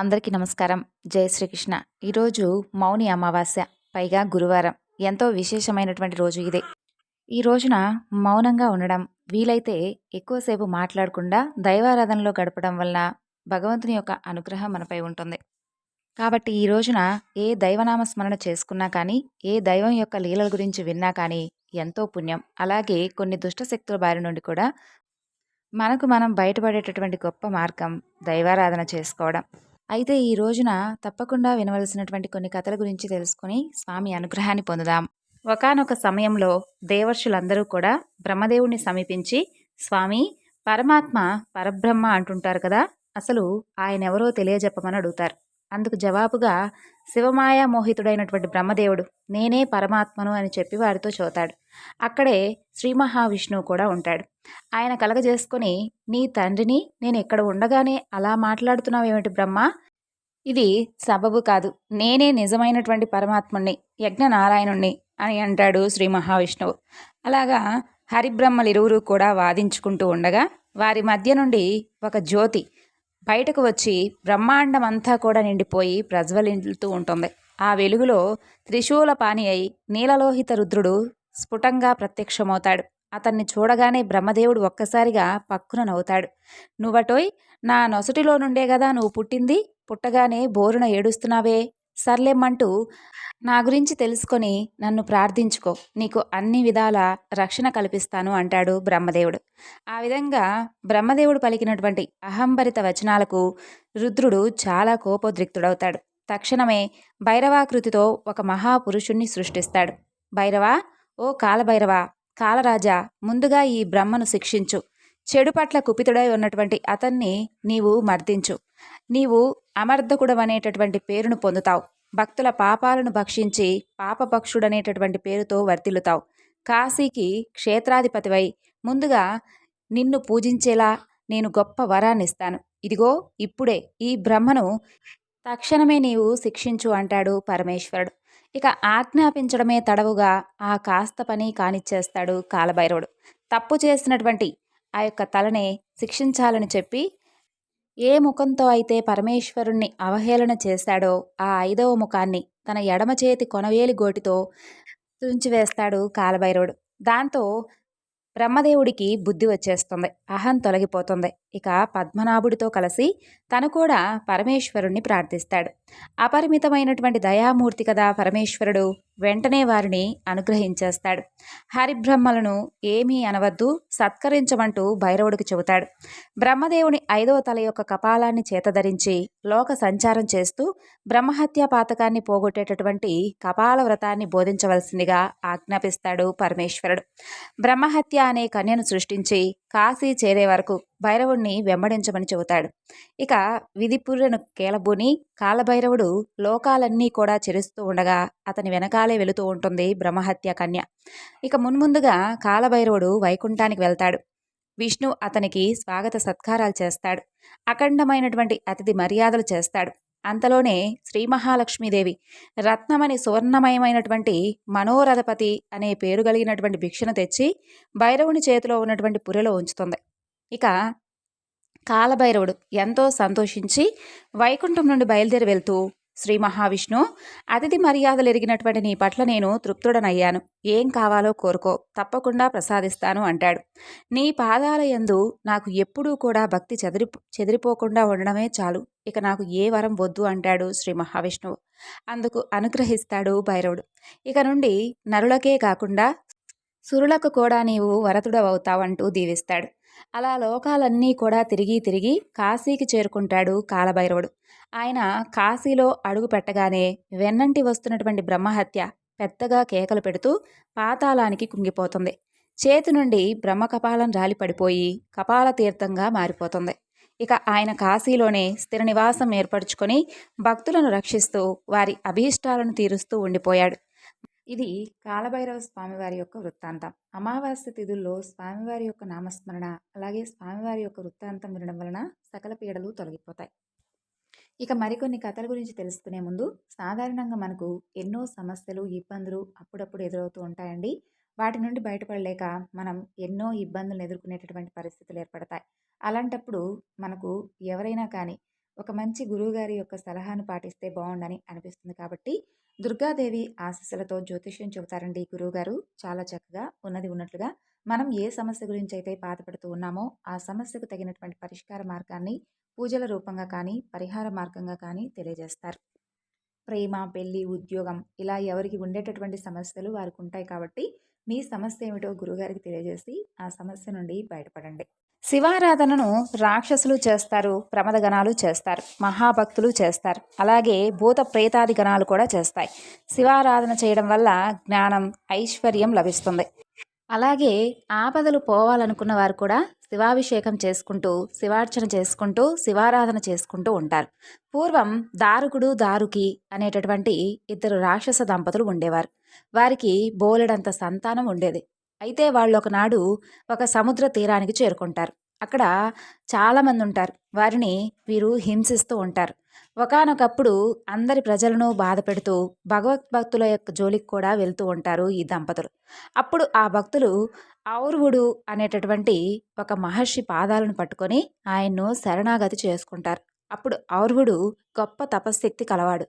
అందరికీ నమస్కారం. జై శ్రీకృష్ణ. ఈరోజు మౌని అమావాస్య పైగా గురువారం. ఎంతో విశేషమైనటువంటి రోజు ఇదే. ఈ రోజున మౌనంగా ఉండడం వీలైతే ఎక్కువసేపు మాట్లాడకుండా దైవారాధనలో గడపడం వలన భగవంతుని యొక్క అనుగ్రహం మనపై ఉంటుంది. కాబట్టి ఈ రోజున ఏ దైవనామ స్మరణ చేసుకున్నా కానీ ఏ దైవం యొక్క లీలల గురించి విన్నా కానీ ఎంతో పుణ్యం. అలాగే కొన్ని దుష్ట శక్తుల బారి నుండి కూడా మనకు మనం బయటపడేటటువంటి గొప్ప మార్గం దైవారాధన చేసుకోవడం. అయితే ఈ రోజున తప్పకుండా వినవలసినటువంటి కొన్ని కథల గురించి తెలుసుకుని స్వామి అనుగ్రహాన్ని పొందుదాం. ఒకానొక సమయంలో దేవర్షులందరూ కూడా బ్రహ్మదేవుణ్ణి సమీపించి స్వామి పరమాత్మ పరబ్రహ్మ అంటుంటారు కదా అసలు ఆయన ఎవరో తెలియజెప్పమని అడుగుతారు. అందుకు జవాబుగా శివమాయ మోహితుడైనటువంటి బ్రహ్మదేవుడు నేనే పరమాత్మను అని చెప్పి వారితో చోతాడు. అక్కడే శ్రీ మహావిష్ణువు కూడా ఉంటాడు. ఆయన కలగజేసుకొని నీ తండ్రిని నేను ఇక్కడ ఉండగానే అలా మాట్లాడుతున్నావేమిటి బ్రహ్మ? ఇది సబబు కాదు. నేనే నిజమైనటువంటి పరమాత్ముణ్ణి యజ్ఞనారాయణుణ్ణి అని అంటాడు శ్రీ మహావిష్ణువు. అలాగా హరిబ్రహ్మలిరువురు కూడా వాదించుకుంటూ ఉండగా వారి మధ్య నుండి ఒక జ్యోతి బయటకు వచ్చి బ్రహ్మాండం అంతా కూడా నిండిపోయి ప్రజ్వలింతూ ఉంటుంది. ఆ వెలుగులో త్రిశూల పాని అయి నీలలోహిత రుద్రుడు స్ఫుటంగా ప్రత్యక్షమవుతాడు. అతన్ని చూడగానే బ్రహ్మదేవుడు ఒక్కసారిగా పక్కున నవ్వుతాడు. నువ్వటోయ్ నా నొసటిలో నుండే కదా నువ్వు పుట్టింది? పుట్టగానే బోరున ఏడుస్తున్నావే? సర్లేమ్మంటూ నా గురించి తెలుసుకొని నన్ను ప్రార్థించుకో. నీకు అన్ని విధాల రక్షణ కల్పిస్తాను అంటాడు బ్రహ్మదేవుడు. ఆ విధంగా బ్రహ్మదేవుడు పలికినటువంటి అహంభరిత వచనాలకు రుద్రుడు చాలా కోపోద్రిక్తుడవుతాడు. తక్షణమే భైరవాకృతితో ఒక మహాపురుషుణ్ణి సృష్టిస్తాడు. భైరవ ఓ కాలభైరవ కాలరాజా ముందుగా ఈ బ్రహ్మను శిక్షించు. చెడు పట్ల కుపితుడై ఉన్నటువంటి అతన్ని నీవు మర్దించు. నీవు అమర్ధకుడవనేటటువంటి పేరును పొందుతావు. భక్తుల పాపాలను భక్షించి పాపభక్షుడనేటటువంటి పేరుతో వర్తిల్లుతావు కాశీకి క్షేత్రాధిపతివై ముందుగా నిన్ను పూజించేలా నేను గొప్ప వరాన్ని ఇస్తాను. ఇదిగో ఇప్పుడే ఈ బ్రహ్మను తక్షణమే నీవు శిక్షించు అంటాడు పరమేశ్వరుడు. ఇక ఆజ్ఞాపించడమే తడవుగా ఆ కాస్త పని కానిచ్చేస్తాడు కాలభైరవుడు. తప్పు చేసినటువంటి ఆ యొక్క తలనే శిక్షించాలని చెప్పి ఏ ముఖంతో అయితే పరమేశ్వరుణ్ణి అవహేళన చేశాడో ఆ ఐదవ ముఖాన్ని తన ఎడమ చేతి కొనవేలి గోటితో తుంచివేస్తాడు కాలభైరవుడు. దాంతో బ్రహ్మదేవుడికి బుద్ధి వచ్చేస్తుంది. అహం తొలగిపోతుంది. ఇక పద్మనాభుడితో కలిసి తను కూడా పరమేశ్వరుణ్ణి ప్రార్థిస్తాడు. అపరిమితమైనటువంటి దయామూర్తి కదా పరమేశ్వరుడు. వెంటనే వారిని అనుగ్రహించేస్తాడు. హరిబ్రహ్మలను ఏమీ అనవద్దు సత్కరించమంటూ భైరవుడికి చెబుతాడు. బ్రహ్మదేవుని ఐదవ తల యొక్క కపాలాన్ని చేతధరించి లోక సంచారం చేస్తూ బ్రహ్మహత్య పాతకాన్ని పోగొట్టేటటువంటి కపాల వ్రతాన్ని బోధించవలసిందిగా ఆజ్ఞాపిస్తాడు పరమేశ్వరుడు. బ్రహ్మహత్య అనే కన్యను సృష్టించి కాశీ చేరే వరకు భైరవుణ్ణి వెంబడించమని చెబుతాడు. ఇక విధిపుర్రెను కేలబూని కాలభైరవుడు లోకాలన్నీ కూడా చెరుస్తూ ఉండగా అతని వెనకాలే వెళుతూ ఉంటుంది బ్రహ్మహత్య కన్య. ఇక మున్ముందుగా కాలభైరవుడు వైకుంఠానికి వెళ్తాడు. విష్ణు అతనికి స్వాగత సత్కారాలు చేస్తాడు. అఖండమైనటువంటి అతిథి మర్యాదలు చేస్తాడు. అంతలోనే శ్రీ మహాలక్ష్మీదేవి రత్నమని సువర్ణమయమైనటువంటి మనోరథపతి అనే పేరు కలిగినటువంటి భిక్షను తెచ్చి భైరవుని చేతిలో ఉన్నటువంటి పురిలో ఉంచుతుంది. ఇక కాలభైరవుడు ఎంతో సంతోషించి వైకుంఠం నుండి బయలుదేరి వెళ్తూ శ్రీ మహావిష్ణు అతిథి మర్యాదలు ఎరిగినటువంటి నీ పట్ల నేను తృప్తుడనయ్యాను. ఏం కావాలో కోరుకో తప్పకుండా ప్రసాదిస్తాను అంటాడు. నీ పాదాల యందు నాకు ఎప్పుడూ కూడా భక్తి చెదిరి చెదిరిపోకుండా ఉండడమే చాలు. ఇక నాకు ఏ వరం వద్దు అంటాడు శ్రీ మహావిష్ణువు. అందుకు అనుగ్రహిస్తాడు భైరవుడు. ఇక నుండి నరులకే కాకుండా సురులకు కూడా నీవు వరతుడవవుతావంటూ దీవిస్తాడు. అలా లోకాలన్నీ కూడా తిరిగి తిరిగి కాశీకి చేరుకుంటాడు కాలభైరవుడు. ఆయన కాశీలో అడుగు పెట్టగానే వెన్నంటి వస్తున్నటువంటి బ్రహ్మహత్య పెద్దగా కేకలు పెడుతూ పాతాళానికి కుంగిపోతుంది. చేతి నుండి బ్రహ్మ కపాలం రాలి పడిపోయి కపాల తీర్థంగా మారిపోతుంది. ఇక ఆయన కాశీలోనే స్థిర నివాసం ఏర్పరచుకొని భక్తులను రక్షిస్తూ వారి అభీష్టాలను తీరుస్తూ ఉండిపోయాడు. ఇది కాలభైరవ స్వామివారి యొక్క వృత్తాంతం. అమావాస్య తిథుల్లో స్వామివారి యొక్క నామస్మరణ అలాగే స్వామివారి యొక్క వృత్తాంతం వినడం వలన సకల పీడలు తొలగిపోతాయి. ఇక మరికొన్ని కథల గురించి తెలుసుకునే ముందు సాధారణంగా మనకు ఎన్నో సమస్యలు ఇబ్బందులు అప్పుడప్పుడు ఎదురవుతూ ఉంటాయండి. వాటి నుండి బయటపడలేక మనం ఎన్నో ఇబ్బందులు ఎదుర్కొనేటటువంటి పరిస్థితులు ఏర్పడతాయి. అలాంటప్పుడు మనకు ఎవరైనా కానీ ఒక మంచి గురువుగారి యొక్క సలహాను పాటిస్తే బాగుండని అనిపిస్తుంది కాబట్టి దుర్గాదేవి ఆశీస్సులతో జ్యోతిష్యం చెబుతారండి గురువుగారు. చాలా చక్కగా ఉన్నది ఉన్నట్లుగా మనం ఏ సమస్య గురించి అయితే బాధపడుతూ ఉన్నామో ఆ సమస్యకు తగినటువంటి పరిష్కార మార్గాన్ని పూజల రూపంగా కానీ పరిహార మార్గంగా కానీ తెలియజేస్తారు. ప్రేమ పెళ్ళి ఉద్యోగం ఇలా ఎవరికి ఉండేటటువంటి సమస్యలు వారికి ఉంటాయి కాబట్టి మీ సమస్య ఏమిటో గురుగారికి తెలియజేసి ఆ సమస్య నుండి బయటపడండి. శివారాధనను రాక్షసులు చేస్తారు ప్రమదగణాలు చేస్తారు మహాభక్తులు చేస్తారు. అలాగే భూత ప్రేతాది గణాలు కూడా చేస్తాయి. శివారాధన చేయడం వల్ల జ్ఞానం ఐశ్వర్యం లభిస్తుంది. అలాగే ఆపదలు పోవాలనుకున్న వారు కూడా శివాభిషేకం చేసుకుంటూ శివార్చన చేసుకుంటూ శివారాధన చేసుకుంటూ ఉంటారు. పూర్వం దారుకుడు దారుకి అనేటటువంటి ఇద్దరు రాక్షస దంపతులు ఉండేవారు. వారికి బోలెడంత సంతానం ఉండేది. అయితే వాళ్ళు ఒకనాడు ఒక సముద్ర తీరానికి చేరుకుంటారు. అక్కడ చాలామంది ఉంటారు వారిని వీరు హింసిస్తూ ఉంటారు. ఒకనొకప్పుడు అందరి ప్రజలను బాధ పెడుతూ భగవద్భక్తుల యొక్క జోలికి కూడా వెళ్తూ ఉంటారు ఈ దంపతులు. అప్పుడు ఆ భక్తులు ఔర్వుడు అనేటటువంటి ఒక మహర్షి పాదాలను పట్టుకొని ఆయన్ను శరణాగతి చేసుకుంటారు. అప్పుడు ఔర్వుడు గొప్ప తపశ్శక్తి కలవాడు.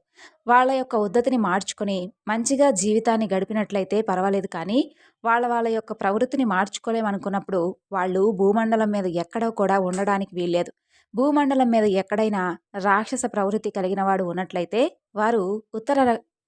వాళ్ళ యొక్క ఉద్ధతిని మార్చుకొని మంచిగా జీవితాన్ని గడిపినట్లయితే పర్వాలేదు కానీ వాళ్ళ వాళ్ళ యొక్క ప్రవృత్తిని మార్చుకోలేమనుకున్నప్పుడు వాళ్ళు భూమండలం మీద ఎక్కడో కూడా ఉండడానికి వీల్లేదు. భూమండలం మీద ఎక్కడైనా రాక్షస ప్రవృత్తి కలిగిన వాడు ఉన్నట్లయితే వారు ఉత్తర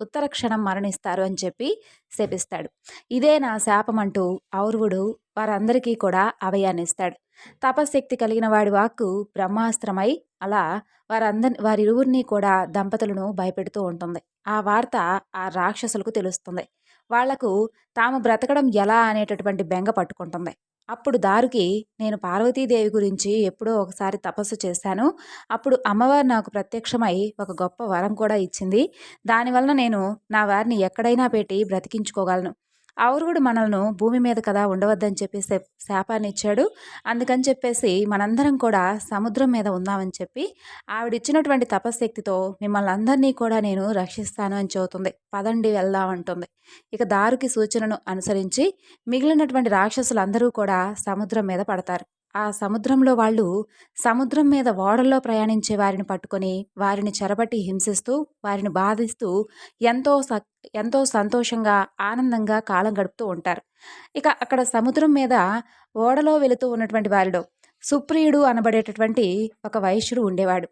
ఉత్తర క్షణం మరణిస్తారు అని చెప్పి శపిస్తాడు. ఇదే నా శాపం అంటూ ఔర్వుడు వారందరికీ కూడా అభయాన్నిస్తాడు. తపశక్తి కలిగిన వాడి వాక్కు బ్రహ్మాస్త్రమై అలా వారందరి వారిరువురిని కూడా దంపతులను భయపెడుతూ ఉంటుంది. ఆ వార్త ఆ రాక్షసులకు తెలుస్తుంది. వాళ్ళకు తాము బ్రతకడం ఎలా అనేటటువంటి బెంగ పట్టుకుంటుంది. అప్పుడు దారుకి నేను పార్వతీదేవి గురించి ఎప్పుడో ఒకసారి తపస్సు చేశాను. అప్పుడు అమ్మవారు నాకు ప్రత్యక్షమై ఒక గొప్ప వరం కూడా ఇచ్చింది. దానివలన నేను నా వారిని ఎక్కడైనా పెట్టి బ్రతికించుకోగలను. ఆవురుగుడు మనల్ని భూమి మీద కదా ఉండవద్దని చెప్పి శాపాన్ని ఇచ్చాడు. అందుకని చెప్పేసి మనందరం కూడా సముద్రం మీద ఉందామని చెప్పి ఆవిడిచ్చినటువంటి తపశక్తితో మిమ్మల్ని అందరినీ కూడా నేను రక్షిస్తాను అని చెబుతుంది. పదండి వెళ్దామంటుంది. ఇక దారుకి సూచనను అనుసరించి మిగిలినటువంటి రాక్షసులందరూ కూడా సముద్రం మీద పడతారు. ఆ సముద్రంలో వాళ్ళు సముద్రం మీద ఓడల్లో ప్రయాణించే వారిని పట్టుకొని వారిని చెరబట్టి హింసిస్తూ వారిని బాధిస్తూ ఎంతో స ఎంతో సంతోషంగా ఆనందంగా కాలం గడుపుతూ ఉంటారు. ఇక అక్కడ సముద్రం మీద ఓడలో వెళుతూ ఉన్నటువంటి వారిలో సుప్రియుడు అనబడేటటువంటి ఒక వైశ్యుడు ఉండేవాడు.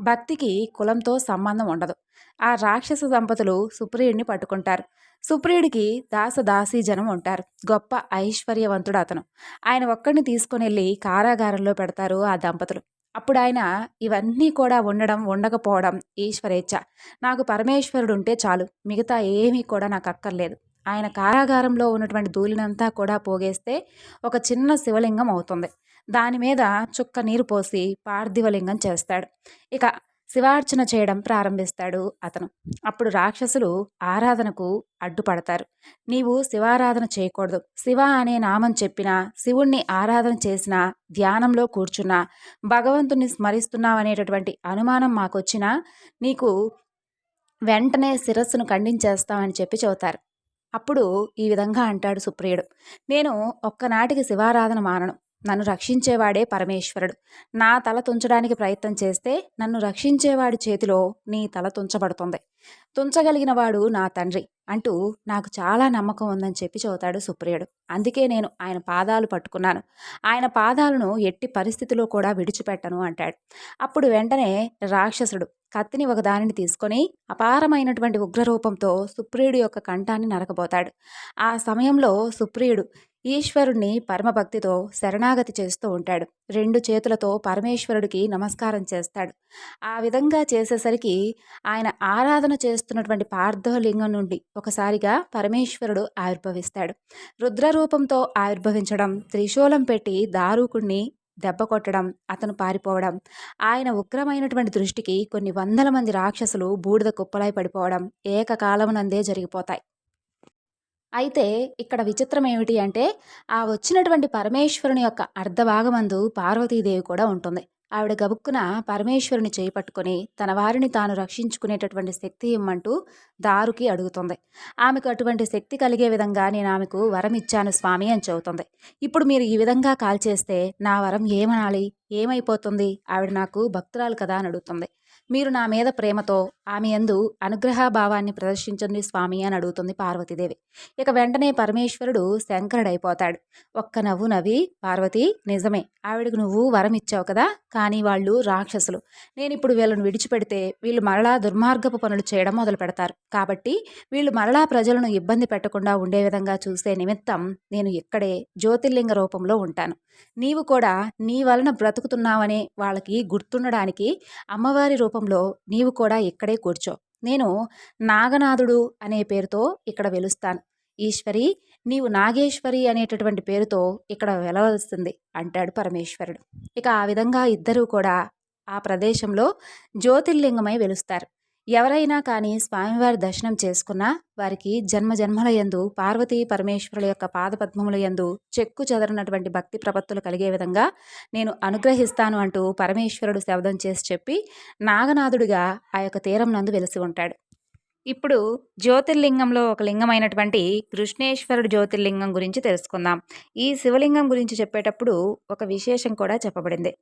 భక్తికి కులంతో సంబంధం ఉండదు. ఆ రాక్షస దంపతులు సుప్రియుడిని పట్టుకుంటారు. సుప్రియుడికి దాసదాసీ జనం ఉంటారు. గొప్ప ఐశ్వర్యవంతుడు అతను. ఆయన ఒక్కడిని తీసుకుని వెళ్ళి కారాగారంలో పెడతారు ఆ దంపతులు. అప్పుడు ఆయన ఇవన్నీ కూడా ఉండడం ఉండకపోవడం ఈశ్వరేచ్ఛ. నాకు పరమేశ్వరుడు ఉంటే చాలు. మిగతా ఏమీ కూడా నాకు అక్కర్లేదు. ఆయన కారాగారంలో ఉన్నటువంటి ధూళినంతా కూడా పోగేస్తే ఒక చిన్న శివలింగం అవుతుంది. దాని మీద చుక్క నీరు పోసి పార్థివలింగం చేస్తాడు. ఇక శివార్చన చేయడం ప్రారంభిస్తాడు అతను. అప్పుడు రాక్షసులు ఆరాధనకు అడ్డుపడతారు. నీవు శివారాధన చేయకూడదు. శివ అనే నామం చెప్పినా శివుణ్ణి ఆరాధన చేసినా ధ్యానంలో కూర్చున్నా భగవంతుని స్మరిస్తున్నావనేటటువంటి అనుమానం మాకొచ్చినా నీకు వెంటనే శిరస్సును ఖండించేస్తామని చెప్పి చెబుతారు. అప్పుడు ఈ విధంగా అంటాడు సుప్రియుడు. నేను ఒక్కనాటికి శివారాధన మానను. నన్ను రక్షించేవాడే పరమేశ్వరుడు. నా తల తుంచడానికి ప్రయత్నం చేస్తే నన్ను రక్షించేవాడి చేతిలో నీ తల తుంచబడుతుంది. తుంచగలిగిన వాడు నా తండ్రి. అంటూ నాకు చాలా నమ్మకం ఉందని చెప్పి చదువుతాడు సుప్రియుడు. అందుకే నేను ఆయన పాదాలు పట్టుకున్నాను. ఆయన పాదాలను ఎట్టి పరిస్థితిలో కూడా విడిచిపెట్టను అంటాడు. అప్పుడు వెంటనే రాక్షసుడు కత్తిని ఒక దానిని తీసుకొని అపారమైనటువంటి ఉగ్రరూపంతో సుప్రియుడు యొక్క కంఠాన్ని నరకబోతాడు. ఆ సమయంలో సుప్రియుడు ఈశ్వరుణ్ణి పరమభక్తితో శరణాగతి చేస్తూ ఉంటాడు. రెండు చేతులతో పరమేశ్వరుడికి నమస్కారం చేస్తాడు. ఆ విధంగా చేసేసరికి ఆయన ఆరాధన చేస్తున్నటువంటి పార్థలింగం నుండి ఒకసారిగా పరమేశ్వరుడు ఆవిర్భవిస్తాడు. రుద్రరూపంతో ఆవిర్భవించడం త్రిశూలం పెట్టి దారుకుణ్ణి దెబ్బ కొట్టడం అతను పారిపోవడం ఆయన ఉగ్రమైనటువంటి దృష్టికి కొన్ని వందల మంది రాక్షసులు బూడిద కుప్పలై పడిపోవడం ఏకకాలమునందే జరిగిపోతాయి. అయితే ఇక్కడ విచిత్రం ఏమిటి అంటే ఆ వచ్చినటువంటి పరమేశ్వరుని యొక్క అర్ధభాగమందు పార్వతీదేవి కూడా ఉంటుంది. ఆవిడ గబుక్కున పరమేశ్వరుని చేపట్టుకుని తన వారిని తాను రక్షించుకునేటటువంటి శక్తి ఇమ్మంటూ దారుకి అడుగుతుంది. ఆమెకు అటువంటి శక్తి కలిగే విధంగా నేను ఆమెకు వరం ఇచ్చాను స్వామి అని చెబుతుంది. ఇప్పుడు మీరు ఈ విధంగా కాల్ చేస్తే నా వరం ఏమనాలి? ఏమైపోతుంది? ఆవిడ నాకు భక్తురాలు కదా అని అడుగుతుంది. మీరు నా మీద ప్రేమతో ఆమె ఎందు అనుగ్రహభావాన్ని ప్రదర్శించండి స్వామి అని అడుగుతుంది పార్వతీదేవి. ఇక వెంటనే పరమేశ్వరుడు శంకరుడైపోతాడు. ఒక్క నవ్వు నవ్వి పార్వతి నిజమే. ఆవిడకు నువ్వు వరం ఇచ్చావు కదా? కానీ వాళ్ళు రాక్షసులు. నేను ఇప్పుడు వీళ్ళను విడిచిపెడితే వీళ్ళు మరలా దుర్మార్గపు పనులు చేయడం మొదలు పెడతారు. కాబట్టి వీళ్ళు మరలా ప్రజలను ఇబ్బంది పెట్టకుండా ఉండే విధంగా చూసే నిమిత్తం నేను ఇక్కడే జ్యోతిర్లింగ రూపంలో ఉంటాను. నీవు కూడా నీ వలన బ్రతుకుతున్నావనే వాళ్ళకి గుర్తుండడానికి అమ్మవారి రూపం రూపంలో నీవు కూడా ఇక్కడే కూర్చో. నేను నాగనాథుడు అనే పేరుతో ఇక్కడ వెలుస్తాను. ఈశ్వరి నీవు నాగేశ్వరి అనేటటువంటి పేరుతో ఇక్కడ వెలవలసింది అంటాడు పరమేశ్వరుడు. ఇక ఆ విధంగా ఇద్దరూ కూడా ఆ ప్రదేశంలో జ్యోతిర్లింగమై వెలుస్తారు. ఎవరైనా కానీ స్వామివారి దర్శనం చేసుకున్నా వారికి జన్మ జన్మల యందు పార్వతీ పరమేశ్వరుల యొక్క పాదపద్మముల యందు చెక్కు చెదరనటువంటి భక్తి ప్రపత్తులు కలిగే విధంగా నేను అనుగ్రహిస్తాను అంటూ పరమేశ్వరుడు శబ్దం చేసి చెప్పి నాగనాథుడిగా ఆ యొక్క తీరం నందు వెలిసి ఉంటాడు. ఇప్పుడు జ్యోతిర్లింగంలో ఒక లింగమైనటువంటి కృష్ణేశ్వరుడు జ్యోతిర్లింగం గురించి తెలుసుకుందాం. ఈ శివలింగం గురించి చెప్పేటప్పుడు ఒక విశేషం కూడా చెప్పబడింది.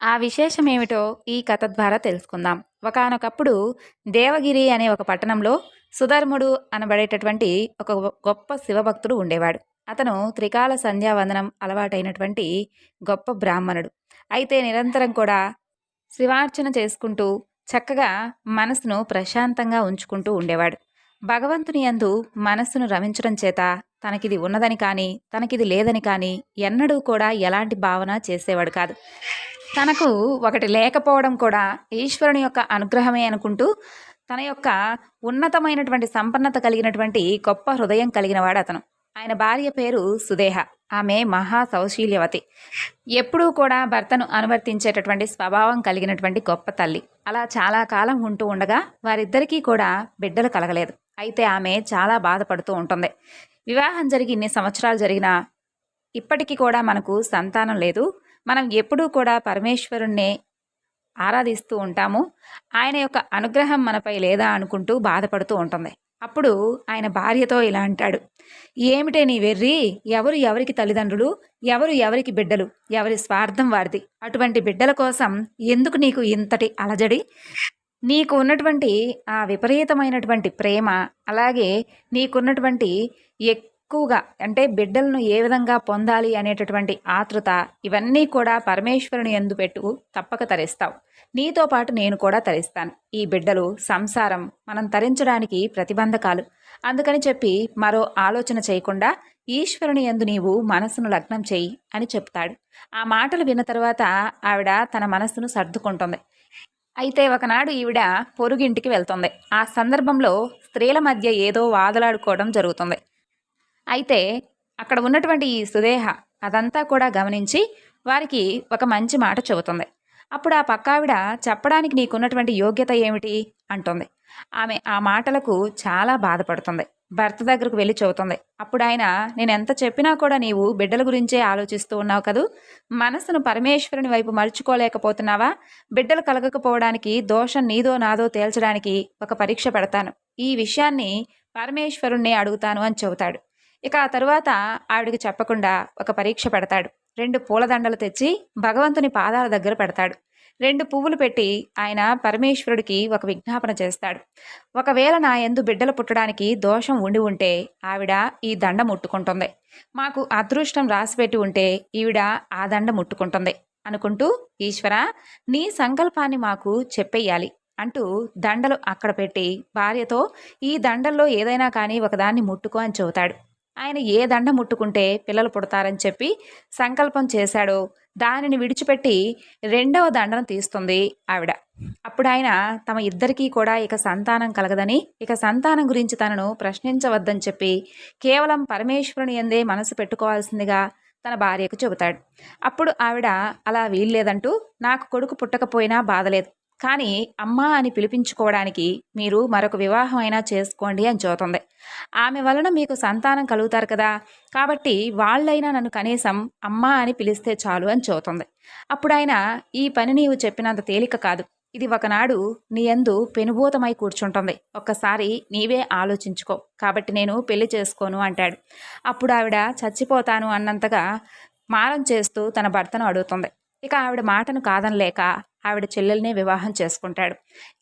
ఆ విశేషం ఏమిటో ఈ కథ ద్వారా తెలుసుకుందాం. ఒకనొకప్పుడు దేవగిరి అనే ఒక పట్టణంలో సుధర్ముడు అనబడేటటువంటి ఒక గొప్ప శివభక్తుడు ఉండేవాడు. అతను త్రికాల సంధ్యావందనం అలవాటైనటువంటి గొప్ప బ్రాహ్మణుడు. అయితే నిరంతరం కూడా శివార్చన చేసుకుంటూ చక్కగా మనసును ప్రశాంతంగా ఉంచుకుంటూ ఉండేవాడు. భగవంతుని యందు మనస్సును రమించడం చేత తనకిది ఉన్నదని కానీ తనకిది లేదని కానీ ఎన్నడూ కూడా ఎలాంటి భావన చేసేవాడు కాదు. తనకు ఒకటి లేకపోవడం కూడా ఈశ్వరుని యొక్క అనుగ్రహమే అనుకుంటూ తన యొక్క ఉన్నతమైనటువంటి సంపన్నత కలిగినటువంటి గొప్ప హృదయం కలిగినవాడు అతను. ఆయన భార్య పేరు సుదేహ. ఆమె మహా సౌశీల్యవతి. ఎప్పుడూ కూడా భర్తను అనువర్తించేటటువంటి స్వభావం కలిగినటువంటి గొప్ప తల్లి. అలా చాలా కాలం ఉంటూ ఉండగా వారిద్దరికీ కూడా బిడ్డలు కలగలేదు. అయితే ఆమె చాలా బాధపడుతూ ఉంటుంది. వివాహం జరిగి ఇన్ని సంవత్సరాలు జరిగినా ఇప్పటికీ కూడా మనకు సంతానం లేదు. మనం ఎప్పుడూ కూడా పరమేశ్వరుణ్ణే ఆరాధిస్తూ ఉంటాము. ఆయన యొక్క అనుగ్రహం మనపై లేదా అనుకుంటూ బాధపడుతూ ఉంటుంది. అప్పుడు ఆయన భార్యతో ఇలా అంటాడు. ఏమిటే నీ వెర్రి? ఎవరు ఎవరికి తల్లిదండ్రులు? ఎవరు ఎవరికి బిడ్డలు? ఎవరి స్వార్థం వారిది? అటువంటి బిడ్డల కోసం ఎందుకు నీకు ఇంతటి అలజడి? నీకు ఉన్నటువంటి ఆ విపరీతమైనటువంటి ప్రేమ అలాగే నీకున్నటువంటి ఎక్ ఎక్కువగా అంటే బిడ్డలను ఏ విధంగా పొందాలి అనేటటువంటి ఆతృత ఇవన్నీ కూడా పరమేశ్వరుని ఎందు పెట్టు తప్పక తరిస్తావు. నీతో పాటు నేను కూడా తరిస్తాను. ఈ బిడ్డలు సంసారం మనం తరించడానికి ప్రతిబంధకాలు. అందుకని చెప్పి మరో ఆలోచన చేయకుండా ఈశ్వరుని ఎందు నీవు మనస్సును లగ్నం చెయ్యి అని చెప్తాడు. ఆ మాటలు విన్న తర్వాత ఆవిడ తన మనస్సును సర్దుకుంటుంది. అయితే ఒకనాడు ఈవిడ పొరుగింటికి వెళ్తుంది. ఆ సందర్భంలో స్త్రీల మధ్య ఏదో వాదలాడుకోవడం జరుగుతుంది. అయితే అక్కడ ఉన్నటువంటి ఈ సుదేహ అదంతా కూడా గమనించి వారికి ఒక మంచి మాట చెబుతుంది. అప్పుడు ఆ పక్కావిడ చెప్పడానికి నీకున్నటువంటి యోగ్యత ఏమిటి? అంటుంది. ఆమె ఆ మాటలకు చాలా బాధపడుతుంది. భర్త దగ్గరకు వెళ్ళి చెబుతుంది. అప్పుడు ఆయన నేను ఎంత చెప్పినా కూడా నీవు బిడ్డల గురించే ఆలోచిస్తూ ఉన్నావు కదూ? మనసును పరమేశ్వరుని వైపు మలుచుకోలేకపోతున్నావా? బిడ్డలు కలగకపోవడానికి దోషం నీదో నాదో తేల్చడానికి ఒక పరీక్ష పెడతాను. ఈ విషయాన్ని పరమేశ్వరుణ్ణి అడుగుతాను అని చెబుతాడు. ఇక ఆ తరువాత ఆవిడికి చెప్పకుండా ఒక పరీక్ష పెడతాడు. రెండు పూలదండలు తెచ్చి భగవంతుని పాదాల దగ్గర పెడతాడు. రెండు పువ్వులు పెట్టి ఆయన పరమేశ్వరుడికి ఒక విజ్ఞాపన చేస్తాడు. ఒకవేళ నా ఎందు బిడ్డలు పుట్టడానికి దోషం ఉండి ఉంటే ఆవిడ ఈ దండ ముట్టుకుంటుంది. మాకు అదృష్టం రాసిపెట్టి ఉంటే ఈవిడ ఆ దండ ముట్టుకుంటుంది అనుకుంటూ ఈశ్వర నీ సంకల్పాన్ని మాకు చెప్పేయాలి అంటూ దండలు అక్కడ పెట్టి భార్యతో ఈ దండల్లో ఏదైనా కానీ ఒకదాన్ని ముట్టుకో అని చెబుతాడు. ఆయన ఏ దండ ముట్టుకుంటే పిల్లలు పుడతారని చెప్పి సంకల్పం చేశాడో. దానిని విడిచిపెట్టి రెండవ దండను తీస్తుంది ఆవిడ. అప్పుడు ఆయన తమ ఇద్దరికీ కూడా ఇక సంతానం కలగదని ఇక సంతానం గురించి తనను ప్రశ్నించవద్దని చెప్పి కేవలం పరమేశ్వరుని ఎందే మనసు పెట్టుకోవాల్సిందిగా తన భార్యకు చెబుతాడు. అప్పుడు ఆవిడ అలా వీల్లేదంటూ నాకు కొడుకు పుట్టకపోయినా బాధలేదు. కానీ అమ్మ అని పిలిపించుకోవడానికి మీరు మరొక వివాహం అయినా చేసుకోండి అని చూతుంది ఆమె వలన మీకు సంతానం కలుగుతారు కదా. కాబట్టి వాళ్ళైనా నన్ను కనీసం అమ్మ అని పిలిస్తే చాలు అని చూతుంది అప్పుడు ఆయన ఈ పని నీవు చెప్పినంత తేలిక కాదు. ఇది ఒకనాడు నీ యందు పెనుభూతమై కూర్చుంటుంది. ఒక్కసారి నీవే ఆలోచించుకో. కాబట్టి నేను పెళ్ళి చేసుకోను అంటాడు. అప్పుడు ఆవిడ చచ్చిపోతాను అన్నంతగా మారం చేస్తూ తన భర్తను అడుగుతుంది. ఇక ఆవిడ మాటను కాదనలేక ఆవిడ చెల్లెల్ని వివాహం చేసుకుంటాడు.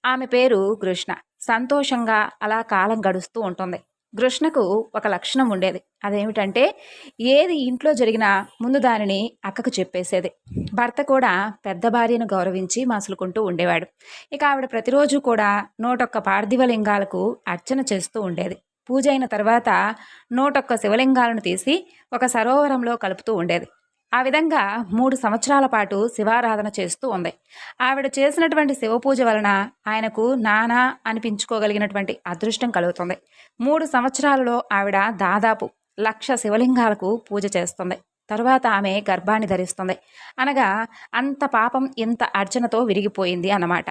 ఆమె పేరు కృష్ణ. సంతోషంగా అలా కాలం గడుస్తూ ఉంటుంది. కృష్ణకు ఒక లక్షణం ఉండేది. అదేమిటంటే ఏది ఇంట్లో జరిగినా ముందు దానిని అక్కకు చెప్పేసేది. భర్త కూడా పెద్ద భార్యను గౌరవించి మసులుకుంటూ ఉండేవాడు. ఇక ఆవిడ ప్రతిరోజు కూడా నూటొక్క పార్థివ లింగాలకు అర్చన చేస్తూ ఉండేది. పూజ అయిన తర్వాత నూటొక్క శివలింగాలను తీసి ఒక సరోవరంలో కలుపుతూ ఉండేది. ఆ విధంగా మూడు సంవత్సరాల పాటు శివారాధన చేస్తూ ఉంది. ఆవిడ చేసినటువంటి శివ పూజ వలన ఆయనకు నానా అనిపించుకోగలిగినటువంటి అదృష్టం కలుగుతుంది. మూడు సంవత్సరాలలో ఆవిడ దాదాపు లక్ష శివలింగాలకు పూజ చేస్తుంది. తరువాత ఆమె గర్భాన్ని ధరిస్తుంది. అనగా అంత పాపం ఇంత అర్చనతో విరిగిపోయింది అన్నమాట.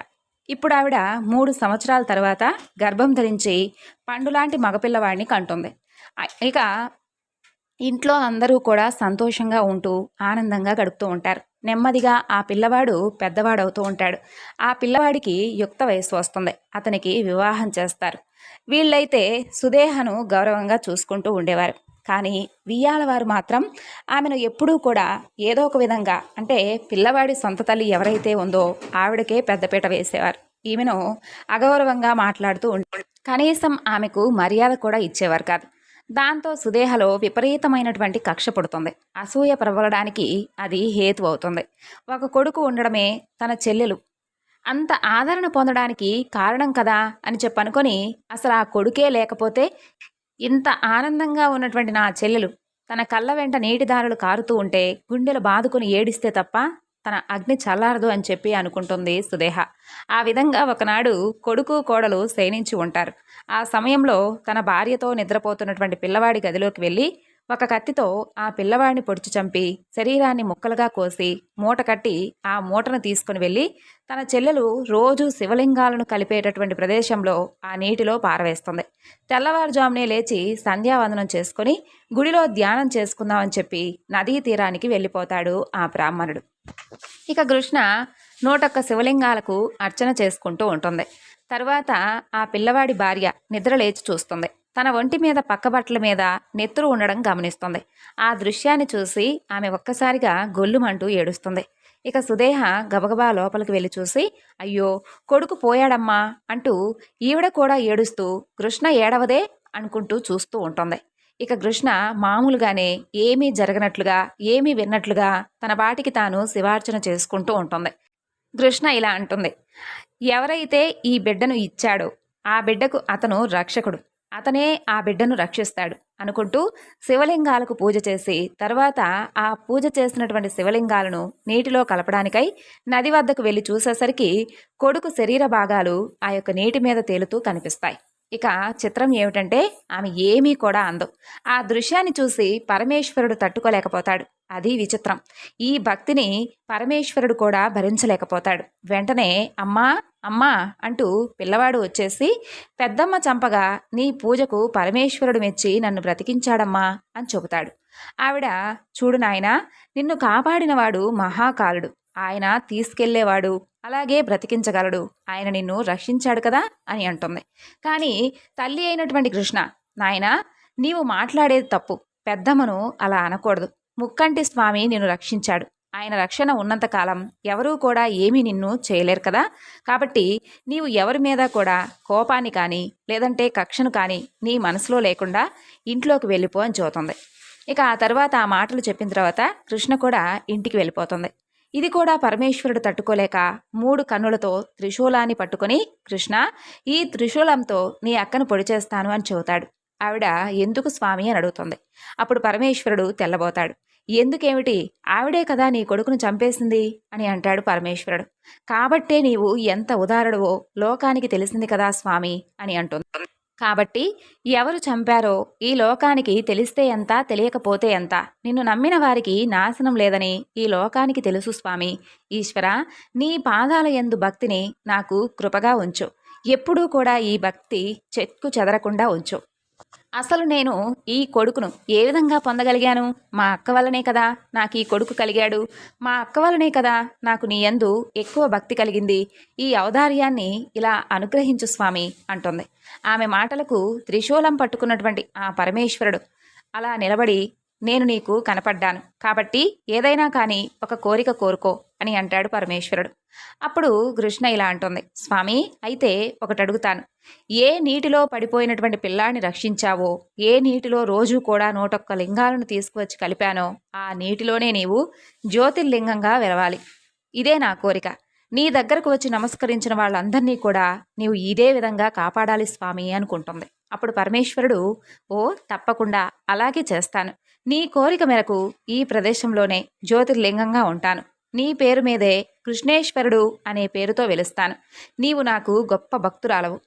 ఇప్పుడు ఆవిడ మూడు సంవత్సరాల తర్వాత గర్భం ధరించి పండులాంటి మగపిల్లవాడిని కంటుంది. ఇక ఇంట్లో అందరూ కూడా సంతోషంగా ఉంటూ ఆనందంగా గడుపుతూ ఉంటారు. నెమ్మదిగా ఆ పిల్లవాడు పెద్దవాడవుతూ ఉంటాడు. ఆ పిల్లవాడికి యుక్త వయస్సు వస్తుంది. అతనికి వివాహం చేస్తారు. వీళ్ళైతే సుదేహను గౌరవంగా చూసుకుంటూ ఉండేవారు. కానీ వియ్యాల వారు మాత్రం ఆమెను ఎప్పుడూ కూడా ఏదో ఒక విధంగా అంటే పిల్లవాడి సొంత తల్లి ఎవరైతే ఉందో ఆవిడకే పెద్దపీట వేసేవారు. ఈమెను అగౌరవంగా మాట్లాడుతూ ఉండే కనీసం ఆమెకు మర్యాద కూడా ఇచ్చేవారు కాదు. దాంతో సుదేహలో విపరీతమైనటువంటి కక్ష పుడుతుంది. అసూయ ప్రబలడానికి అది హేతు అవుతుంది. ఒక కొడుకు ఉండడమే తన చెల్లెలు. అంత ఆదరణ పొందడానికి కారణం కదా అని చెప్పనుకొని అసలు ఆ కొడుకే లేకపోతే ఇంత ఆనందంగా ఉన్నటువంటి నా చెల్లెలు. తన కళ్ళ వెంట నీటిదారులు కారుతూ ఉంటే గుండెలు బాదుకుని ఏడిస్తే తప్ప తన అగ్ని చల్లారదు అని చెప్పి అనుకుంటుంది సుదేహ. ఆ విధంగా ఒకనాడు కొడుకు కోడలు శయనించి ఉంటారు. ఆ సమయంలో తన భార్యతో నిద్రపోతున్నటువంటి పిల్లవాడి గదిలోకి వెళ్ళి ఒక కత్తితో ఆ పిల్లవాడిని పొడిచి చంపి శరీరాన్ని ముక్కలుగా కోసి మూట కట్టి ఆ మూటను తీసుకుని వెళ్ళి తన చెల్లెలు రోజు శివలింగాలను కలిపేటటువంటి ప్రదేశంలో ఆ నీటిలో పారవేస్తుంది. తెల్లవారుజామునే లేచి సంధ్యావందనం చేసుకుని గుడిలో ధ్యానం చేసుకుందామని చెప్పి నదీ తీరానికి వెళ్ళిపోతాడు ఆ బ్రాహ్మణుడు. ఇక కృష్ణ నూటొక్క శివలింగాలకు అర్చన చేసుకుంటూ ఉంటుంది. తర్వాత ఆ పిల్లవాడి భార్య నిద్ర లేచి చూస్తుంది. తన ఒంటి మీద పక్క బట్టల మీద నెత్తురు ఉండడం గమనిస్తుంది. ఆ దృశ్యాన్ని చూసి ఆమె ఒక్కసారిగా గొల్లుమంటూ ఏడుస్తుంది. ఇక సుదేహ గబగబా లోపలికి వెళ్ళి చూసి అయ్యో కొడుకు పోయాడమ్మా అంటూ ఈవిడ కూడా ఏడుస్తూ కృష్ణ ఏడవదే అనుకుంటూ చూస్తూ ఉంటుంది. ఇక కృష్ణ మామూలుగానే ఏమీ జరగనట్లుగా ఏమీ విన్నట్లుగా తన పాటికి తాను శివార్చన చేసుకుంటూ ఉంటుంది. కృష్ణ ఇలా అంటుంది. ఎవరైతే ఈ బిడ్డను ఇచ్చాడో ఆ బిడ్డకు అతను రక్షకుడు. అతనే ఆ బిడ్డను రక్షిస్తాడు అనుకుంటూ శివలింగాలకు పూజ చేసి తర్వాత ఆ పూజ చేసినటువంటి శివలింగాలను నీటిలో కలపడానికై నది వద్దకు వెళ్ళి చూసేసరికి కొడుకు శరీర భాగాలు ఆ యొక్క నీటి మీద తేలుతూ కనిపిస్తాయి. ఇక చిత్రం ఏమిటంటే ఆమె ఏమీ కూడా అందు. ఆ దృశ్యాన్ని చూసి పరమేశ్వరుడు తట్టుకోలేకపోతాడు. అది విచిత్రం. ఈ భక్తిని పరమేశ్వరుడు కూడా భరించలేకపోతాడు. వెంటనే అమ్మా అమ్మా అంటూ పిల్లవాడు వచ్చేసి పెద్దమ్మ చంపగా నీ పూజకు పరమేశ్వరుడు మెచ్చి నన్ను బ్రతికించాడమ్మా అని చెబుతాడు. ఆవిడ చూడు నాయనా నిన్ను కాపాడినవాడు మహాకాలుడు. ఆయన తీసుకెళ్ళేవాడు అలాగే బ్రతికించగలడు. ఆయన నిన్ను రక్షించాడు కదా అని అంటుంది. కానీ తల్లి అయినటువంటి కృష్ణ నాయన నీవు మాట్లాడేది తప్పు. పెద్దమ్మను అలా అనకూడదు. ముక్కంటి స్వామి నిన్ను రక్షించాడు. ఆయన రక్షణ ఉన్నంతకాలం ఎవరూ కూడా ఏమీ నిన్ను చేయలేరు కదా. కాబట్టి నీవు ఎవరి మీద కూడా కోపాన్ని కానీ లేదంటే కక్షను కానీ నీ మనసులో లేకుండా ఇంట్లోకి వెళ్ళిపో అని చూతుంది ఇక ఆ తర్వాత ఆ మాటలు చెప్పిన తర్వాత కృష్ణ కూడా ఇంటికి వెళ్ళిపోతుంది. ఇది కూడా పరమేశ్వరుడు తట్టుకోలేక మూడు కన్నులతో త్రిశూలాన్ని పట్టుకొని కృష్ణ ఈ త్రిశూలంతో నీ అక్కను పొడి చేస్తాను అని చెబుతాడు. ఆవిడ ఎందుకు స్వామి అని అడుగుతుంది. అప్పుడు పరమేశ్వరుడు తెల్లబోతాడు. ఎందుకేమిటి? ఆవిడే కదా నీ కొడుకును చంపేసింది అని అంటాడు పరమేశ్వరుడు. కాబట్టే నీవు ఎంత ఉదారుడువో లోకానికి తెలిసింది కదా స్వామి అని అంటుంది. కాబట్టి ఎవరు చంపారో ఈ లోకానికి తెలిస్తే ఎంత తెలియకపోతే ఎంత? నిన్ను నమ్మిన వారికి నాశనం లేదని ఈ లోకానికి తెలుసు స్వామి. ఈశ్వర నీ పాదాల ఎందు భక్తిని నాకు కృపగా ఉంచు. ఎప్పుడూ కూడా ఈ భక్తి చెక్కు చెదరకుండా ఉంచు. అసలు నేను ఈ కొడుకును ఏ విధంగా పొందగలిగాను? మా అక్క వల్లనే కదా నాకు ఈ కొడుకు కలిగాడు. మా అక్క వల్లనే కదా నాకు నీ యందు ఎక్కువ భక్తి కలిగింది. ఈ ఔదార్యాన్ని ఇలా అనుగ్రహించు స్వామి అంటుంది. ఆమె మాటలకు త్రిశూలం పట్టుకున్నటువంటి ఆ పరమేశ్వరుడు అలా నిలబడి నేను నీకు కనపడ్డాను. కాబట్టి ఏదైనా కానీ ఒక కోరిక కోరుకో అని అంటాడు పరమేశ్వరుడు. అప్పుడు కృష్ణ ఇలా అంటుంది. స్వామి అయితే ఒకటి అడుగుతాను. ఏ నీటిలో పడిపోయినటువంటి పిల్లాన్ని రక్షించావో ఏ నీటిలో రోజు కూడా నూటొక్క లింగాలను తీసుకువచ్చి కలిపానో ఆ నీటిలోనే నీవు జ్యోతిర్లింగంగా వెలవాలి. ఇదే నా కోరిక. నీ దగ్గరకు వచ్చి నమస్కరించిన వాళ్ళందరినీ కూడా నీవు ఇదే విధంగా కాపాడాలి స్వామి అనుకుంటుంది. అప్పుడు పరమేశ్వరుడు ఓ తప్పకుండా అలాగే చేస్తాను. నీ కోరిక మేరకు ఈ ప్రదేశంలోనే జ్యోతిర్లింగంగా ఉంటాను. నీ పేరు మీదే కృష్ణేశ్వరుడు అనే పేరుతో వెలుస్తాను. నీవు నాకు గొప్ప భక్తురాలవు.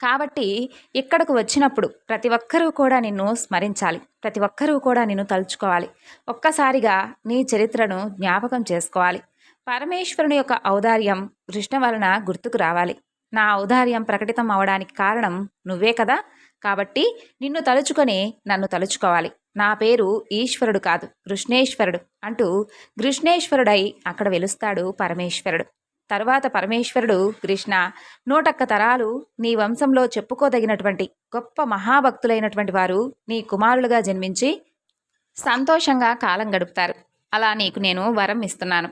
కాబట్టి ఇక్కడకు వచ్చినప్పుడు ప్రతి ఒక్కరూ కూడా నిన్ను స్మరించాలి. ప్రతి ఒక్కరూ కూడా నిన్ను తలుచుకోవాలి. ఒక్కసారిగా నీ చరిత్రను జ్ఞాపకం చేసుకోవాలి. పరమేశ్వరుని యొక్క ఔదార్యం కృష్ణ వలన గుర్తుకు రావాలి. నా ఔదార్యం ప్రకటితం అవడానికి కారణం నువ్వే కదా? కాబట్టి నిన్ను తలుచుకొని నన్ను తలుచుకోవాలి. నా పేరు ఈశ్వరుడు కాదు కృష్ణేశ్వరుడు అంటూ కృష్ణేశ్వరుడై అక్కడ వెలుస్తాడు పరమేశ్వరుడు. తరువాత పరమేశ్వరుడు కృష్ణ నూటొక్క తరాలు నీ వంశంలో చెప్పుకోదగినటువంటి గొప్ప మహాభక్తులైనటువంటి వారు నీ కుమారులుగా జన్మించి సంతోషంగా కాలం గడుపుతారు. అలా నీకు నేను వరం ఇస్తున్నాను.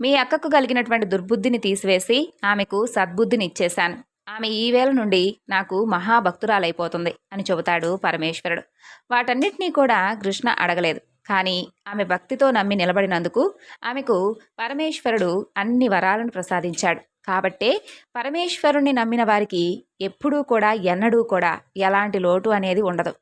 మీ అక్కకు కలిగినటువంటి దుర్బుద్ధిని తీసివేసి ఆమెకు సద్బుద్ధిని ఇచ్చేశాను. ఆమె ఈవేళ నుండి నాకు మహాభక్తురాలైపోతుంది అని చెబుతాడు పరమేశ్వరుడు. వాటన్నిటినీ కూడా కృష్ణ అడగలేదు. కానీ ఆమె భక్తితో నమ్మి నిలబడినందుకు ఆమెకు పరమేశ్వరుడు అన్ని వరాలను ప్రసాదించాడు. కాబట్టే పరమేశ్వరుణ్ణి నమ్మిన వారికి ఎప్పుడూ కూడా ఎన్నడూ కూడా ఎలాంటి లోటు అనేది ఉండదు.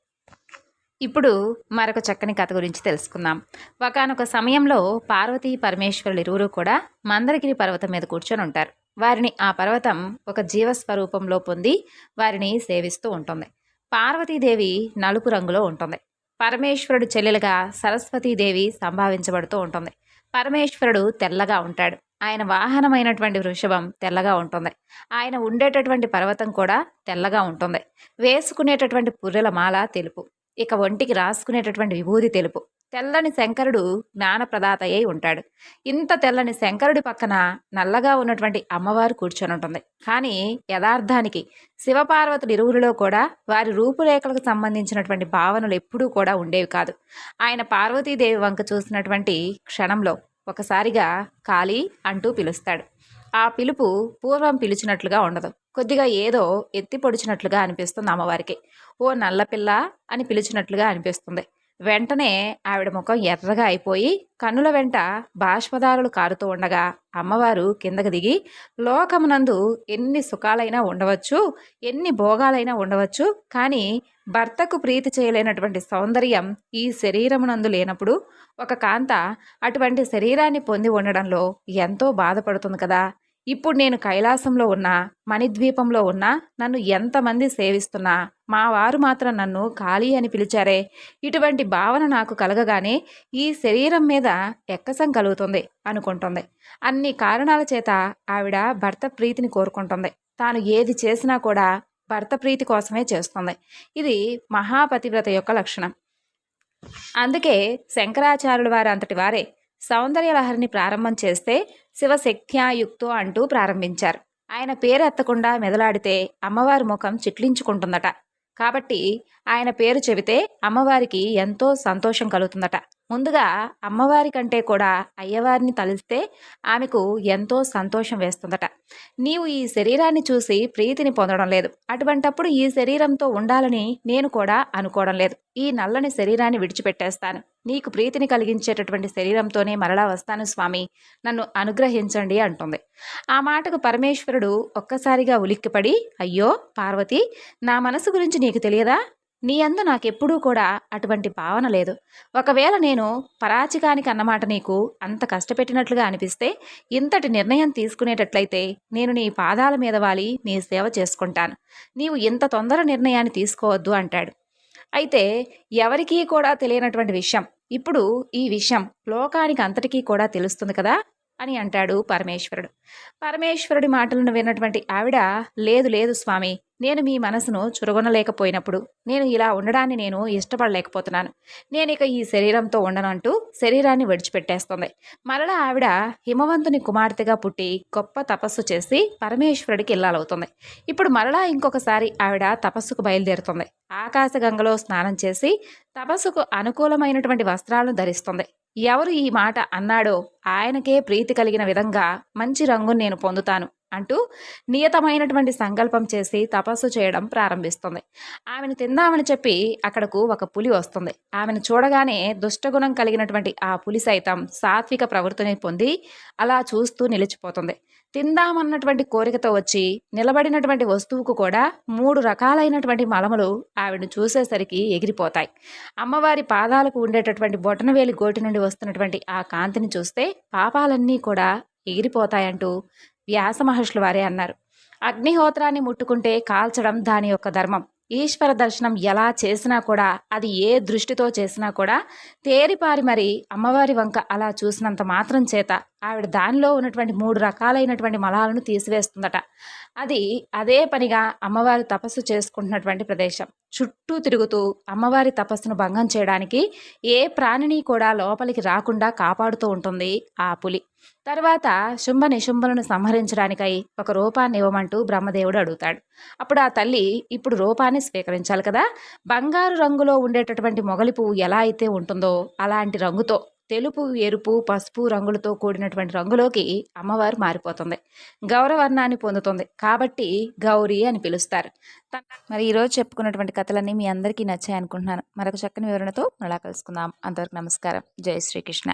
ఇప్పుడు మరొక చక్కని కథ గురించి తెలుసుకుందాం. ఒకనొక సమయంలో పార్వతీ పరమేశ్వరులు ఇరువురు కూడా మందరగిరి పర్వతం మీద కూర్చొని ఉంటారు వారిని ఆ పర్వతం ఒక జీవస్వరూపంలో పొంది వారిని సేవిస్తూ ఉంటుంది. పార్వతీదేవి నలుపు రంగులో ఉంటుంది. పరమేశ్వరుడు చెల్లెలుగా సరస్వతీదేవి సంభావించబడుతూ ఉంటుంది. పరమేశ్వరుడు తెల్లగా ఉంటాడు. ఆయన వాహనమైనటువంటి వృషభం తెల్లగా ఉంటుంది. ఆయన ఉండేటటువంటి పర్వతం కూడా తెల్లగా ఉంటుంది. వేసుకునేటటువంటి పుర్రెల మాల తెలుపు. ఇక ఒంటికి రాసుకునేటటువంటి విభూది తెలుపు. తెల్లని శంకరుడు జ్ఞానప్రదాత అయి ఉంటాడు. ఇంత తెల్లని శంకరుడి పక్కన నల్లగా ఉన్నటువంటి అమ్మవారు కూర్చొని ఉంటుంది. కానీ యథార్థానికి శివపార్వతుడి ఇరువురిలో కూడా వారి రూపురేఖలకు సంబంధించినటువంటి భావనలు ఎప్పుడూ కూడా ఉండేవి కాదు. ఆయన పార్వతీదేవి వంక చూసినటువంటి క్షణంలో ఒకసారిగా కాళీ అంటూ పిలుస్తాడు. ఆ పిలుపు పూర్వం పిలిచినట్లుగా ఉండదు. కొద్దిగా ఏదో ఎత్తి పొడిచినట్లుగా అనిపిస్తుంది అమ్మవారికి. ఓ నల్లపిల్ల అని పిలిచినట్లుగా అనిపిస్తుంది. వెంటనే ఆవిడ ముఖం ఎర్రగా అయిపోయి కన్నుల వెంట బాష్పదారులు కారుతూ ఉండగా అమ్మవారు కిందకు దిగి లోకమునందు ఎన్ని సుఖాలైనా ఉండవచ్చు ఎన్ని భోగాలైనా ఉండవచ్చు కానీ భర్తకు ప్రీతి చేయలేనటువంటి సౌందర్యం ఈ శరీరమునందు లేనప్పుడు ఒక కాంత అటువంటి శరీరాన్ని పొంది ఉండడంలో ఎంతో బాధపడుతుంది కదా. ఇప్పుడు నేను కైలాసంలో ఉన్నా మణిద్వీపంలో ఉన్నా నన్ను ఎంతమంది సేవిస్తున్నా మా వారు మాత్రం నన్ను ఖాళీ అని పిలిచారే. ఇటువంటి భావన నాకు కలగగానే ఈ శరీరం మీద ఎక్కసం కలుగుతుంది అనుకుంటుంది. అన్ని కారణాల చేత ఆవిడ భర్త ప్రీతిని కోరుకుంటుంది. తాను ఏది చేసినా కూడా భర్త ప్రీతి కోసమే చేస్తుంది. ఇది మహాపతివ్రత యొక్క లక్షణం. అందుకే శంకరాచార్యుల వారు అంతటి వారే సౌందర్యలహరిని ప్రారంభం చేస్తే శివశక్త్యాయుక్తో అంటూ ప్రారంభించారు. ఆయన పేరు ఎత్తకుండా మెదలాడితే అమ్మవారి ముఖం చిట్లించుకుంటుందట. కాబట్టి ఆయన పేరు చెబితే అమ్మవారికి ఎంతో సంతోషం కలుగుతుందట. ముందుగా అమ్మవారి కంటే కూడా అయ్యవారిని తలిస్తే ఆమెకు ఎంతో సంతోషం వేస్తుందట. నీవు ఈ శరీరాన్ని చూసి ప్రీతిని పొందడం లేదు. అటువంటప్పుడు ఈ శరీరంతో ఉండాలని నేను కూడా అనుకోవడం లేదు. ఈ నల్లని శరీరాన్ని విడిచిపెట్టేస్తాను. నీకు ప్రీతిని కలిగించేటటువంటి శరీరంతోనే మరలా వస్తాను స్వామి. నన్ను అనుగ్రహించండి అంటుంది. ఆ మాటకు పరమేశ్వరుడు ఒక్కసారిగా ఉలిక్కిపడి అయ్యో పార్వతి నా మనసు గురించి నీకు తెలియదా? నీ అందు నాకెప్పుడూ కూడా అటువంటి భావన లేదు. ఒకవేళ నేను పరాచికానికి అన్నమాట నీకు అంత కష్టపెట్టినట్లుగా అనిపిస్తే ఇంతటి నిర్ణయం తీసుకునేటట్లయితే నేను నీ పాదాల మీద వాలి నీ సేవ చేసుకుంటాను. నీవు ఇంత తొందర నిర్ణయాన్ని తీసుకోవద్దు అంటాడు. అయితే ఎవరికీ కూడా తెలియనటువంటి విషయం ఇప్పుడు ఈ విషయం లోకానికి అంతటికీ కూడా తెలుస్తుంది కదా? అని అంటాడు పరమేశ్వరుడు. పరమేశ్వరుడి మాటలను విన్నటువంటి ఆవిడ లేదు లేదు స్వామి నేను మీ మనసును చురగొనలేకపోయినప్పుడు నేను ఇలా ఉండడాన్ని నేను ఇష్టపడలేకపోతున్నాను. నేను ఇక ఈ శరీరంతో ఉండనంటూ శరీరాన్ని విడిచిపెట్టేస్తుంది. మరలా ఆవిడ హిమవంతుని కుమార్తెగా పుట్టి గొప్ప తపస్సు చేసి పరమేశ్వరుడికి ఇల్లాలవుతుంది. ఇప్పుడు మరలా ఇంకొకసారి ఆవిడ తపస్సుకు బయలుదేరుతుంది. ఆకాశగంగలో స్నానం చేసి తపస్సుకు అనుకూలమైనటువంటి వస్త్రాలను ధరిస్తుంది. ఎవరు ఈ మాట అన్నాడో ఆయనకే ప్రీతి కలిగిన విధంగా మంచి రంగును నేను పొందుతాను అంటూ నియతమైనటువంటి సంకల్పం చేసి తపస్సు చేయడం ప్రారంభిస్తుంది. ఆమెను తిందామని చెప్పి అక్కడకు ఒక పులి వస్తుంది. ఆమెను చూడగానే దుష్టగుణం కలిగినటువంటి ఆ పులి సైతం సాత్విక ప్రవృత్తిని పొంది అలా చూస్తూ నిలిచిపోతుంది. తిందామన్నటువంటి కోరికతో వచ్చి నిలబడినటువంటి వస్తువుకు కూడా మూడు రకాలైనటువంటి మలములు ఆవిడను చూసేసరికి ఎగిరిపోతాయి. అమ్మవారి పాదాలకు ఉండేటటువంటి బొటనవేలి గోటి నుండి వస్తున్నటువంటి ఆ కాంతిని చూస్తే పాపాలన్నీ కూడా ఎగిరిపోతాయంటూ వ్యాస మహర్షులు వారే అన్నారు. అగ్నిహోత్రాన్ని ముట్టుకుంటే కాల్చడం దాని యొక్క ధర్మం. ఈశ్వర దర్శనం ఎలా చేసినా కూడా అది ఏ దృష్టితో చేసినా కూడా తేరిపారి మరి అమ్మవారి వంక అలా చూసినంత మాత్రం చేత ఆవిడ దానిలో ఉన్నటువంటి మూడు రకాలైనటువంటి మలాలను తీసివేస్తుందట. అది అదే పనిగా అమ్మవారి తపస్సు చేసుకుంటున్నటువంటి ప్రదేశం. చుట్టూ తిరుగుతూ అమ్మవారి తపస్సును భంగం చేయడానికి ఏ ప్రాణిని కూడా లోపలికి రాకుండా కాపాడుతూ ఉంటుంది ఆ పులి. తర్వాత శుంభ నిశుంభలను సంహరించడానికై ఒక రూపాన్ని ఇవ్వమంటూ బ్రహ్మదేవుడు అడుగుతాడు. అప్పుడు ఆ తల్లి ఇప్పుడు రూపాన్ని స్వీకరించాలి కదా. బంగారు రంగులో ఉండేటటువంటి మొగలి పువ్వు ఎలా అయితే ఉంటుందో అలాంటి రంగుతో తెలుపు ఎరుపు పసుపు రంగులతో కూడినటువంటి రంగులోకి అమ్మవారు మారిపోతుంది. గౌరవర్ణాన్ని పొందుతుంది. కాబట్టి గౌరీ అని పిలుస్తారు. మరి ఈరోజు చెప్పుకున్నటువంటి కథలన్నీ మీ అందరికీ నచ్చాయి అనుకుంటున్నాను. మరొక చక్కని వివరణతో మళ్ళా కలుసుకుందాం. అంతవరకు నమస్కారం. జై శ్రీకృష్ణ.